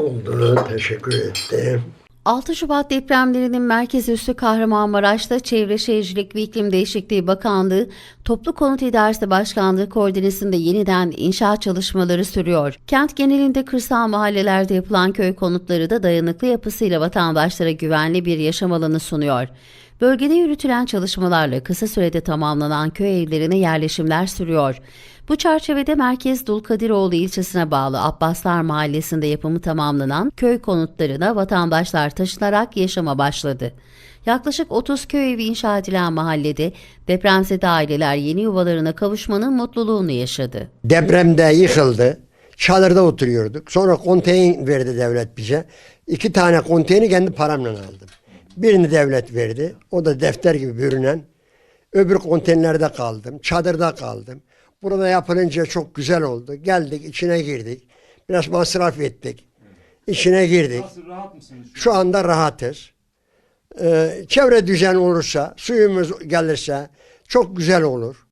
olduğunu teşekkür etti. 6 Şubat depremlerinin merkez üssü Kahramanmaraş'ta Çevre Şehircilik ve İklim Değişikliği Bakanlığı Toplu Konut İdaresi Başkanlığı koordinesinde yeniden inşaat çalışmaları sürüyor. Kent genelinde kırsal mahallelerde yapılan köy konutları da dayanıklı yapısıyla vatandaşlara güvenli bir yaşam alanı sunuyor. Bölgede yürütülen çalışmalarla kısa sürede tamamlanan köy evlerine yerleşimler sürüyor. Bu çerçevede Merkez Dulkadiroğlu ilçesine bağlı Abbaslar Mahallesi'nde yapımı tamamlanan köy konutlarına vatandaşlar taşınarak yaşama başladı. Yaklaşık 30 köy evi inşa edilen mahallede depremzede aileler yeni yuvalarına kavuşmanın mutluluğunu yaşadı. Depremde yıkıldı. Çadırda oturuyorduk. Sonra konteyner verdi devlet bize. İki tane konteyni kendi paramla aldım. Birini devlet verdi. O da defter gibi bürünen. Öbür konteynerde kaldım. Çadırda kaldım. Burada yapılınca çok güzel oldu. Geldik içine girdik. Biraz masraf ettik. İçine girdik. Nasıl rahat mısınız? Şu anda rahatız. Ee, çevre düzen olursa, suyumuz gelirse çok güzel olur.